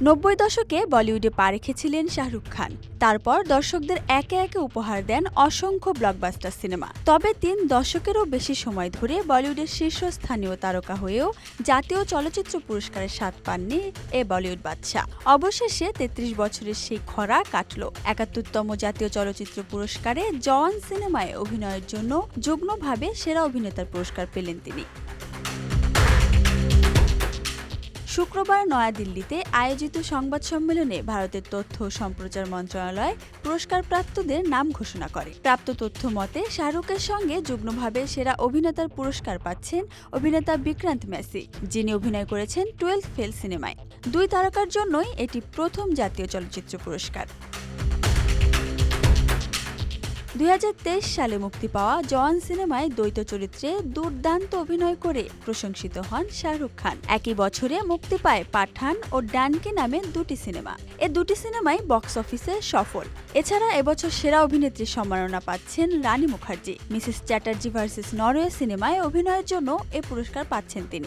নব্বই দশকে বলিউডে পা রেখেছিলেন শাহরুখ খান। তারপর দর্শকদের একে একে উপহার দেন অসংখ্য ব্লকবাস্টার সিনেমা তবে তিন দশকেরও বেশি সময় ধরে বলিউডের শীর্ষস্থানীয় তারকা হয়েও জাতীয় চলচ্চিত্র পুরস্কারের স্বাদ পাননি এ বলিউড বাদশাহ। অবশেষে তেত্রিশ বছরের সেই খরা কাটল। একাত্তরতম জাতীয় চলচ্চিত্র পুরস্কারে জওয়ান সিনেমায় অভিনয়ের জন্য যুগ্মভাবে সেরা অভিনেতার পুরস্কার পেলেন তিনি। শুক্রবার নয়াদিল্লিতে আয়োজিত সংবাদ সম্মেলনে ভারতের তথ্য সম্প্রচার মন্ত্রণালয় পুরস্কারপ্রাপ্তদের নাম ঘোষণা করে। প্রাপ্ত তথ্য মতে, শাহরুখের সঙ্গে যুগ্মভাবে সেরা অভিনেতার পুরস্কার পাচ্ছেন অভিনেতা বিক্রান্ত মেসি যিনি অভিনয় করেছেন টুয়েলভ ফেল সিনেমায়। দুই তারকার জন্যই এটি প্রথম জাতীয় চলচ্চিত্র পুরস্কার। দুই হাজার তেইশ সালে মুক্তি পাওয়া জওয়ান সিনেমায় দ্বৈত চরিত্রে দুর্দান্ত অভিনয় করে প্রশংসিত হন শাহরুখ খান। একই বছরে মুক্তি পায় পাঠান ও ডানকি নামে দুটি সিনেমা। এ দুটি সিনেমাই বক্স অফিসে সফল। এছাড়া এবছর সেরা অভিনেত্রীর সম্মাননা পাচ্ছেন Rani Mukherjee. Mrs Chatterjee versus Norway সিনেমায় অভিনয়ের জন্য এ পুরস্কার পাচ্ছেন তিনি।